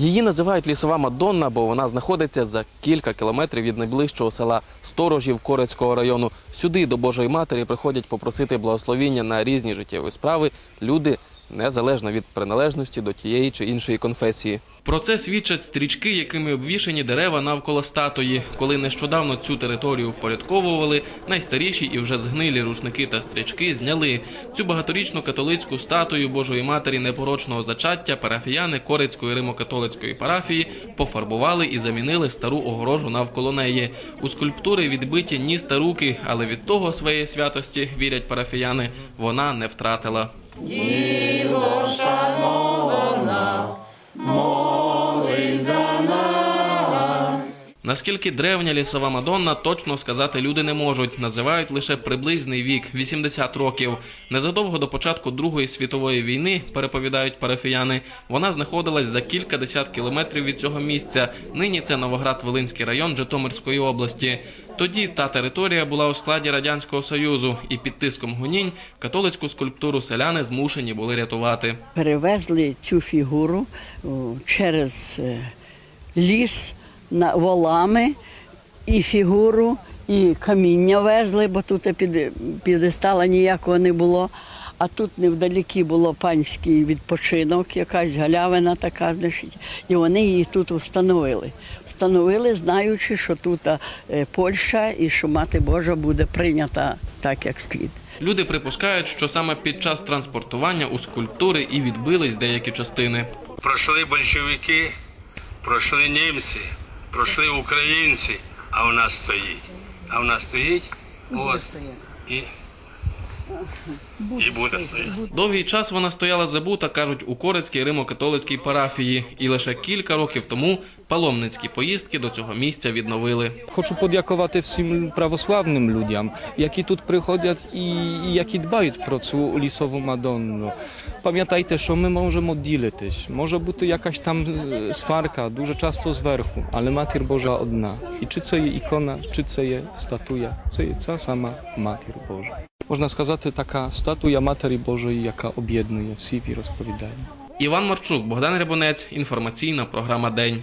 Її називають лісова Мадонна, бо вона знаходиться за кілька кілометрів від найближчого села Сторожів Корецького району. Сюди до Божої Матері приходять попросити благословіння на різні життєві справи люди незалежно від приналежності до тієї чи іншої конфесії. Про це свідчать стрічки, якими обвішані дерева навколо статуї. Коли нещодавно цю територію впорядковували, найстаріші і вже згнилі рушники та стрічки зняли. Цю багаторічну католицьку статую Божої Матері непорочного зачаття парафіяни Корецької римокатолицької парафії пофарбували і замінили стару огорожу навколо неї. У скульптури відбиті ніс та руки, але від того своєї святості, вірять парафіяни, вона не втратила. Give Наскільки древня лісова Мадонна, точно сказати люди не можуть. Називають лише приблизний вік 80 років. Незадовго до початку Другої світової війни, переповідають парафіяни, вона знаходилась за кілька десят кілометрів від цього місця. Нині це Новоград-Волинський район Житомирської області. Тоді та територія була у складі радянського союзу, і під тиском гонінь католицьку скульптуру селяни змушені були рятувати. перевезли цю фігуру через е, ліс волами і фігуру, і каміння везли, бо тут під, підестала ніякого не було. А тут невдалекі було панський відпочинок, якась галявина така, значить, і вони її тут встановили. Встановили, знаючи, що тут е, Польща і що Мати Божа буде прийнята так, як слід. Люди припускають, що саме під час транспортування у скульптури і відбились деякі частини. Пройшли большевики, пройшли німці, пройшли українці, а вона нас стоїть. А в нас стоїть от, і, і буде стояти. Довгий час вона стояла забута, кажуть, у Корецькій римо-католицькій парафії, і лише кілька років тому паломницькі поїздки до цього місця відновили. Хочу подякувати всім православним людям, які тут приходять і, які дбають про цю лісову Мадонну. Пам'ятайте, що ми можемо ділитись. Може бути якась там е, сварка, дуже часто зверху, але Матір Божа одна. І чи це є ікона, чи це є статуя, це є ця сама Матір Божа. Можна сказати, така статуя Матері Божої, яка об'єднує всі віросповідання. Іван Марчук, Богдан Рябонець, інформаційна програма День.